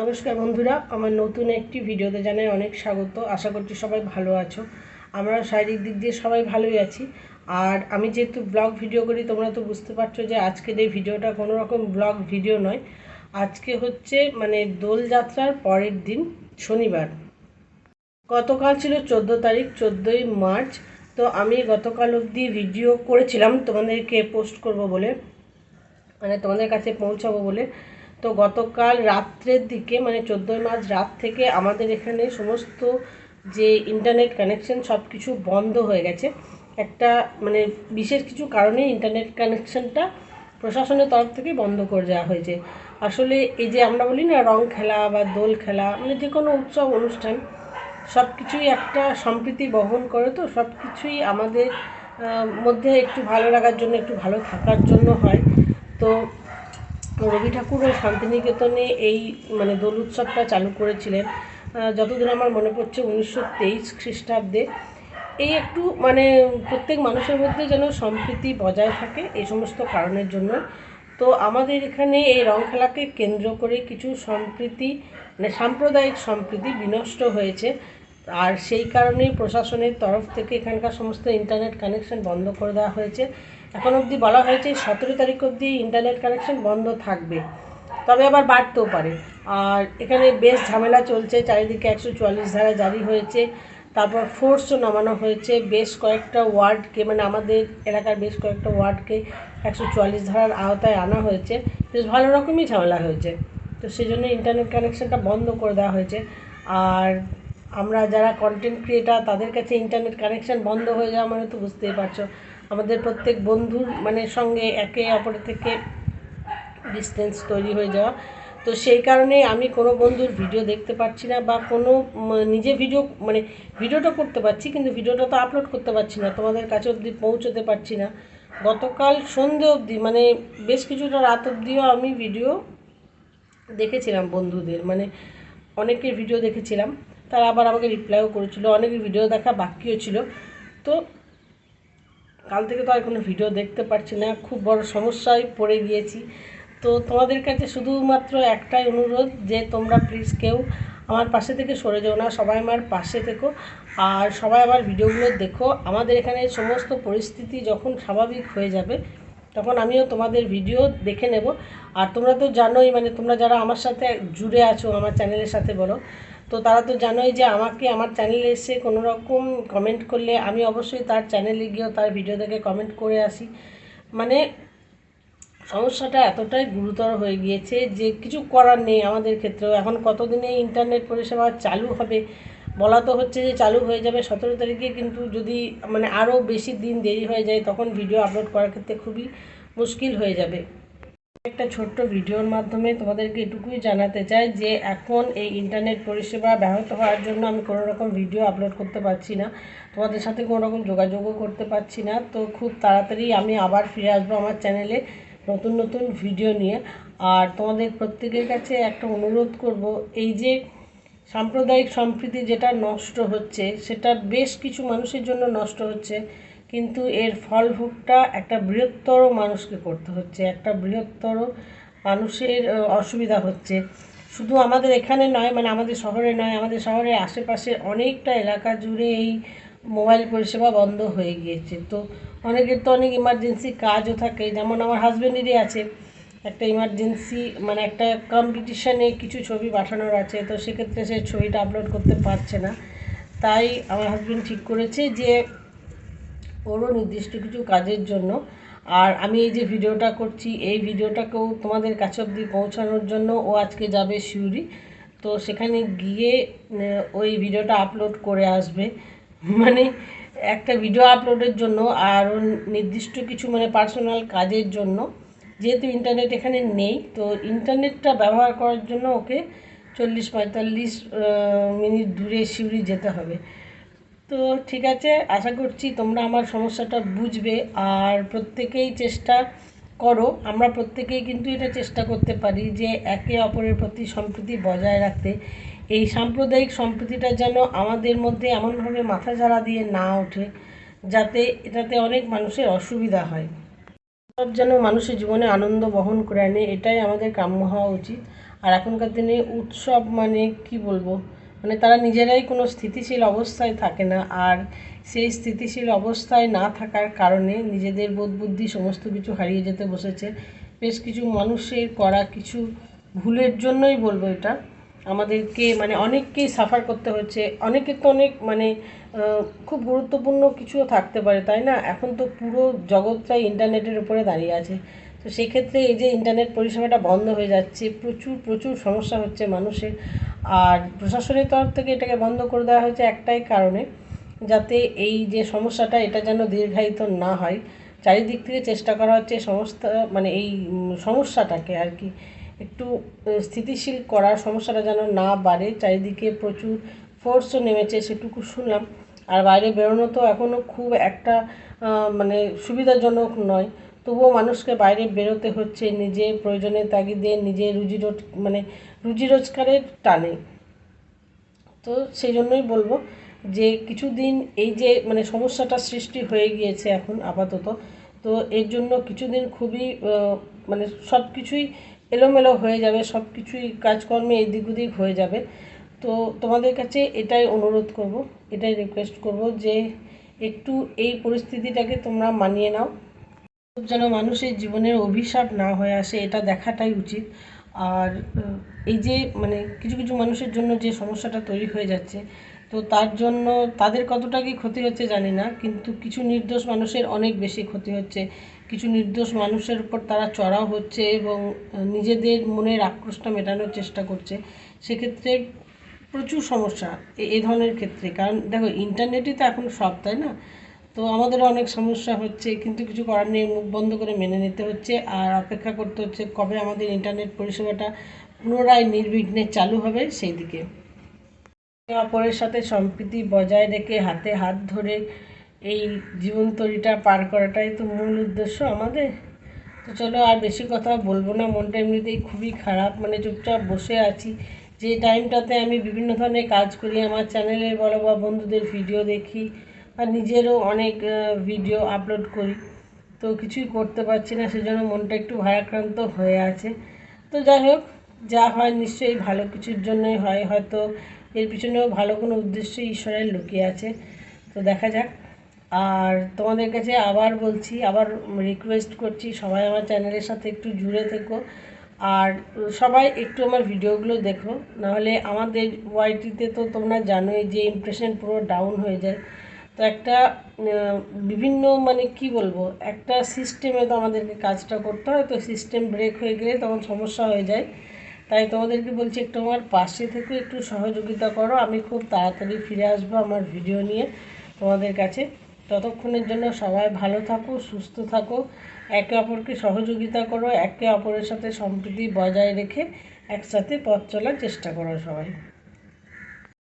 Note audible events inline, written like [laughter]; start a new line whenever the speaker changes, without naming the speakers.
নমস্কার বন্ধুরা, আমার নতুন একটি ভিডিওতে জানাই অনেক স্বাগত। আশা করছি সবাই ভালো আছো। আমরা শারীরিক দিক দিয়ে সবাই ভালোই আছি। আর আমি যেহেতু ব্লগ ভিডিও করি, তোমরা তো বুঝতে পারছ যে আজকের এই ভিডিওটা কোনো রকম ব্লগ ভিডিও নয়। আজকে হচ্ছে মানে দোলযাত্রার পরের দিন, শনিবার। গতকাল ছিল চোদ্দ তারিখ, চোদ্দোই মার্চ। তো আমি গতকাল অবধি ভিডিও করেছিলাম, তোমাদেরকে পোস্ট করব বলে মানে তোমাদের কাছে পৌঁছাবো বলে। তো গতকাল রাত্রের দিকে মানে চোদ্দোই মার্চ রাত থেকে আমাদের এখানে সমস্ত যে ইন্টারনেট কানেকশন সব কিছু বন্ধ হয়ে গেছে। একটা মানে বিশেষ কিছু কারণে ইন্টারনেট কানেকশনটা প্রশাসনের তরফ থেকে বন্ধ করে দেওয়া হয়েছে। আসলে এই যে আমরা বলি না রং খেলা বা দোল খেলা মানে যে কোনো উৎসব, অনুষ্ঠান সব কিছুই একটা সম্প্রীতি বহন করে তো সব কিছুই আমাদের মধ্যে একটু ভালো লাগার জন্য, একটু ভালো থাকার জন্য হয়। তো রবি ঠাকুর ও শান্তিনিকেতনে এই মানে দোল উৎসবটা চালু করেছিলেন যতদূর আমার মনে পড়ছে উনিশশো তেইশ খ্রিস্টাব্দে। এই একটু মানে প্রত্যেক মানুষের মধ্যে যেন সম্প্রীতি বজায় থাকে এই সমস্ত কারণের জন্য। তো আমাদের এখানে এই রং খেলাকে কেন্দ্র করে কিছু সম্প্রীতি মানে সাম্প্রদায়িক সম্প্রীতি বিনষ্ট হয়েছে। আর সেই কারণেই প্রশাসনের তরফ থেকে এখানকার সমস্ত ইন্টারনেট কানেকশন বন্ধ করে দেওয়া হয়েছে। এখন অবধি বলা হয়েছে সতেরো তারিখ অবধি ইন্টারনেট কানেকশন বন্ধ থাকবে। তবে আবার বাড়তেও পারে। আর এখানে বেশ ঝামেলা চলছে, চারিদিকে একশো চুয়াল্লিশ ধারা জারি হয়েছে, তারপর ফোর্সও নামানো হয়েছে। বেশ কয়েকটা ওয়ার্ডকে মানে আমাদের এলাকার বেশ কয়েকটা ওয়ার্ডকে একশো চুয়াল্লিশ ধারার আওতায় আনা হয়েছে। বেশ ভালো রকমই ঝামেলা হয়েছে। তো সেই জন্য ইন্টারনেট কানেকশনটা বন্ধ করে দেওয়া হয়েছে। আর আমরা যারা কন্টেন্ট ক্রিয়েটার তাদের কাছে ইন্টারনেট কানেকশন বন্ধ হয়ে যাওয়া মানে তো বুঝতেই পারছ। আমাদের প্রত্যেক বন্ধুর মানে সঙ্গে একে অপরের থেকে ডিস্টেন্স তৈরি হয়ে যাওয়া। তো সেই কারণে আমি কোনো বন্ধুর ভিডিও দেখতে পাচ্ছি না বা কোনো নিজে ভিডিও মানে ভিডিওটা করতে পারছি, কিন্তু ভিডিওটা তো আপলোড করতে পারছি না, তোমাদের কাছে অবধি পৌঁছতে পারছি না। গতকাল সন্ধে অবধি মানে বেশ কিছুটা রাত অবধিও আমি ভিডিও দেখেছিলাম বন্ধুদের মানে অনেকের ভিডিও দেখেছিলাম, তারা আবার আমাকে রিপ্লাইও করেছিল, অনেকের ভিডিও দেখা বাকিও ছিল। তো কাল থেকে তো আর কোনো ভিডিও দেখতে পারছি না, খুব বড় সমস্যায় পড়ে গিয়েছি। তো তোমাদের কাছে শুধুমাত্র একটাই অনুরোধ যে তোমরা প্লিজ কেউ আমার পাশে থেকে সরে যাও না, সবাই আমার পাশে থেকো। আর সবাই আমার ভিডিওগুলো দেখো। আমাদের এখানে সমস্ত পরিস্থিতি যখন স্বাভাবিক হয়ে যাবে, তখন আমিও তোমাদের ভিডিও দেখে নেব। আর তোমরা তো জানোই মানে তোমরা যারা আমার সাথে জুড়ে আছো, আমার চ্যানেলের সাথে বলো তো তারা তো জানোই যে আমাকে, আমার চ্যানেলে এসে কোনো রকম কমেন্ট করলে আমি অবশ্যই তার চ্যানেলে গিয়েও তার ভিডিও দেখে কমেন্ট করে আসি। মানে সমস্যাটা এতটাই গুরুতর হয়ে গিয়েছে যে কিছু করার নেই আমাদের ক্ষেত্রেও। এখন কতদিনে ইন্টারনেট পরিষেবা চালু হবে? বলা তো হচ্ছে যে চালু হয়ে যাবে সতেরো তারিখে, কিন্তু যদি মানে আরও বেশি দিন দেরি হয়ে যায়, তখন ভিডিও আপলোড করার ক্ষেত্রে খুবই মুশকিল হয়ে যাবে। একটা ছোট্ট ভিডিওর মাধ্যমে তোমাদেরকে এটুকুই জানাতে চাই যে এখন এই ইন্টারনেট পরিষেবা ব্যাহত হওয়ার জন্য আমি কোনো রকম ভিডিও আপলোড করতে পারছি না। তোমাদের সাথে কোনো রকম যোগাযোগও করতে পারছি না। তো খুব তাড়াতাড়ি আমি আবার ফিরে আসব আমার চ্যানেলে নতুন নতুন ভিডিও নিয়ে। আর তোমাদের প্রত্যেকের কাছে একটা অনুরোধ করব, এই যে সাম্প্রদায়িক সম্প্রীতি যেটা নষ্ট হচ্ছে, সেটা বেশ কিছু মানুষের জন্য নষ্ট হচ্ছে। কিন্তু এর ফলভোগটা একটা বৃহত্তর মানুষকে করতে হচ্ছে, একটা বৃহত্তর মানুষের অসুবিধা হচ্ছে। শুধু আমাদের এখানে নয় মানে আমাদের শহরে নয়, আমাদের শহরের আশেপাশে অনেকটা এলাকা জুড়ে এই মোবাইল পরিষেবা বন্ধ হয়ে গিয়েছে। তো অনেকের তো অনেক ইমার্জেন্সি কাজও থাকে। যেমন আমার হাজব্যান্ডেরই আছে। একটা ইমার্জেন্সি মানে একটা কম্পিটিশানে কিছু ছবি পাঠানোর আছে, তো সেক্ষেত্রে সে ছবিটা আপলোড করতে পারছে না। তাই আমার হাজব্যান্ড ঠিক করেছে যে ওরও নির্দিষ্ট কিছু কাজের জন্য। আর আমি এই যে ভিডিওটা করছি, এই ভিডিওটাকেও তোমাদের কাছে অবধি পৌঁছানোর জন্য ও আজকে যাবে শিউরি তো সেখানে গিয়ে ওই ভিডিওটা আপলোড করে আসবে। [laughs] মানে একটা ভিডিও আপলোডের জন্য আর নির্দিষ্ট কিছু মানে পার্সোনাল কাজের জন্য। যেহেতু ইন্টারনেট এখানে নেই, তো ইন্টারনেটটা ব্যবহার করার জন্য ওকে চল্লিশ পঁয়তাল্লিশ মিনিট দূরে সিউড়ি যেতে হবে। তো ঠিক আছে, আশা করছি তোমরা আমার সমস্যাটা বুঝবে আর প্রত্যেকেই চেষ্টা করো। আমরা প্রত্যেকেই কিন্তু এটা চেষ্টা করতে পারি যে একে অপরের প্রতি সম্প্রীতি বজায় রাখতে। এই সাম্প্রদায়িক সম্প্রীতিটা যেন আমাদের মধ্যে এমনভাবে মাথা ঝাড়া দিয়ে না ওঠে, যাতে এটাতে অনেক মানুষের অসুবিধা হয়। সব যেন মানুষের জীবনে আনন্দ বহন করে আনে, এটাই আমাদের কাম্য হওয়া উচিত। আর এখনকার দিনে উৎসব মানে কি বলব? মানে তারা নিজেরাই কোনো স্থিতিশীল অবস্থায় থাকে না। আর সেই স্থিতিশীল অবস্থায় না থাকার কারণে নিজেদের বোধ বুদ্ধি সমস্ত কিছু হারিয়ে যেতে বসেছে। বেশ কিছু মানুষের করা কিছু ভুলের জন্যই বলব এটা। আমাদেরকে মানে অনেককেই সাফার করতে হচ্ছে। অনেকের তো অনেক মানে খুব গুরুত্বপূর্ণ কিছুও থাকতে পারে, তাই না? এখন তো পুরো জগৎটাই ইন্টারনেটের উপরে দাঁড়িয়ে আছে। তো সেক্ষেত্রে এই যে ইন্টারনেট পরিষেবাটা বন্ধ হয়ে যাচ্ছে, প্রচুর প্রচুর সমস্যা হচ্ছে মানুষের। আর প্রশাসনের তরফ থেকে এটাকে বন্ধ করে দেওয়া হয়েছে একটাই কারণে, যাতে এই যে সমস্যাটা, এটা যেন দীর্ঘায়িত না হয়। চারিদিক থেকে চেষ্টা করা হচ্ছে সমস্ত মানে এই সমস্যাটাকে আর কি একটু স্থিতিশীল করার, সমস্যাটা যেন না বাড়ে। চারিদিকে প্রচুর ফোর্সও নেমেছে সেটুকু শুনলাম। আর বাইরে বেরোনো তো এখনও খুব একটা মানে সুবিধাজনক নয়। তবুও মানুষকে বাইরে বেরোতে হচ্ছে নিজের প্রয়োজনের তাগিদে নিজের রুজি রোজ মানে রুজি রোজগারের টানে। তো সেই জন্যই বলব যে কিছুদিন এই যে মানে সমস্যাটা সৃষ্টি হয়ে গিয়েছে এখন আপাতত, তো এর জন্য কিছুদিন খুবই মানে সব কিছুই এলোমেলো হয়ে যাবে সব কিছুই কাজকর্মে এদিক ওদিক হয়ে যাবে। তো তোমাদের কাছে এটাই অনুরোধ করব, এটাই রিকোয়েস্ট করব যে একটু এই পরিস্থিতিটাকে তোমরা মানিয়ে নাও। যেন মানুষের জীবনের অভিশাপ না হয়ে আসে, এটা দেখাটাই উচিত। আর এই যে মানে কিছু কিছু মানুষের জন্য যে সমস্যাটা তৈরি হয়ে যাচ্ছে, তো তার জন্য তাদের কতটা কি ক্ষতি হচ্ছে জানি না, কিন্তু কিছু নির্দোষ মানুষের অনেক বেশি ক্ষতি হচ্ছে। কিছু নির্দোষ মানুষের উপর তারা চড়াও হচ্ছে এবং নিজেদের মনের আক্রোশটা মেটানোর চেষ্টা করছে। সেক্ষেত্রে প্রচুর সমস্যা এ- ধরনের ক্ষেত্রে। কারণ, দেখো, ইন্টারনেটই তো এখন সব, তাই না? তো আমাদেরও অনেক সমস্যা হচ্ছে, কিন্তু কিছু করার নেই, মুখ বন্ধ করে মেনে নিতে হচ্ছে। আর অপেক্ষা করতে হচ্ছে কবে আমাদের ইন্টারনেট পরিষেবাটা পুনরায় নির্বিঘ্নে চালু হবে সেই দিকে অপরের সাথে সম্প্রীতি বজায় রেখে হাতে হাত ধরে এই জীবনতরিটা পার করাটাই তো মূল উদ্দেশ্য আমাদের। তো চলো আর বেশি কথা বলব না, মনটা এমনিতেই খুবই খারাপ। মানে চুপচাপ বসে আছি। যে টাইমটাতে আমি বিভিন্ন ধরনের কাজ করি, আমার চ্যানেলের বলো বা বন্ধুদের ভিডিও দেখি আর নিজেরও অনেক ভিডিও আপলোড করি। তো কিছুই করতে পারছি না, সেজন্য মনটা একটু ভারাক্রান্ত হয়ে আছে। তো যাই হোক, যা হয় নিশ্চয়ই ভালো কিছুর জন্যই হয়। হয়তো এর পিছনেও ভালো কোনো উদ্দেশ্য ঈশ্বরের লুকিয়ে আছে। তো দেখা যাক। আর তোমাদের কাছে আবার বলছি, আবার রিকোয়েস্ট করছি, সবাই আমার চ্যানেলের সাথে একটু জুড়ে থেকো। আর সবাই একটু আমার ভিডিওগুলো দেখো। নাহলে আমাদের ওয়াইটিতে তো তোমরা জানোই যে ইমপ্রেশন পুরো ডাউন হয়ে যায়। তো একটা বিভিন্ন মানে কি বলব, একটা সিস্টেমে তো আমাদেরকে কাজটা করতে হয়, তো সিস্টেম ব্রেক হয়ে গেলে তখন সমস্যা হয়ে যায়। তাই তোমাদেরকে বলছি, একটু আমার পাশে থেকে একটু সহযোগিতা করো। আমি খুব তাড়াতাড়ি ফিরে আসব আমার ভিডিও নিয়ে তোমাদের কাছে। ততক্ষণের জন্য সবাই ভালো থাকো, সুস্থ থাকো, একে অপরকে সহযোগিতা করো, একে অপরের সাথে সম্প্রীতি বজায় রেখে একসাথে পথ চলার চেষ্টা করো সবাই।